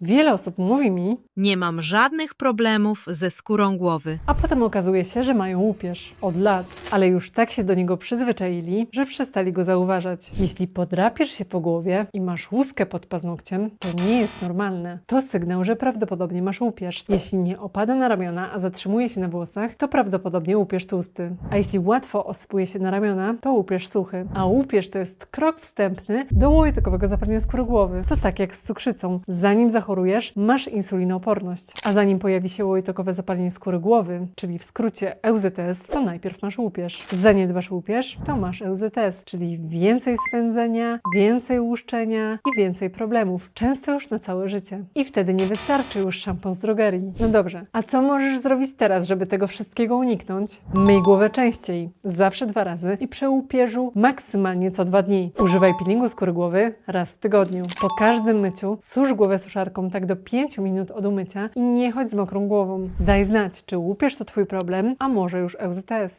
Wiele osób mówi mi, Nie mam żadnych problemów ze skórą głowy. a potem okazuje się, że mają łupież od lat, ale już tak się do niego przyzwyczaili, że przestali go zauważać. Jeśli podrapiesz się po głowie i masz łuskę pod paznokciem, to nie jest normalne. To sygnał, że prawdopodobnie masz łupież. Jeśli nie opada na ramiona, a zatrzymuje się na włosach, to prawdopodobnie łupież tłusty. A jeśli łatwo osypuje się na ramiona, to łupież suchy. A łupież to jest krok wstępny do łojotokowego zapalenia skóry głowy. To tak jak z cukrzycą. Zanim zachorujesz, masz insulinooporność. A zanim pojawi się łojtokowe zapalenie skóry głowy, czyli w skrócie EUZTS, to najpierw masz łupież. Zaniedbasz łupież, to masz EUZTS, czyli więcej swędzenia, więcej łuszczenia i więcej problemów. Często już na całe życie. I wtedy nie wystarczy już szampon z drogerii. No dobrze, a co możesz zrobić teraz, żeby tego wszystkiego uniknąć? Myj głowę częściej, zawsze dwa razy i przy łupieżu maksymalnie co dwa dni. Używaj peelingu skóry głowy raz w tygodniu. Po każdym myciu susz głowę suszarką tak do 5 minut od umycia i nie chodź z mokrą głową. Daj znać, czy łupież to Twój problem, a może już EUZTS.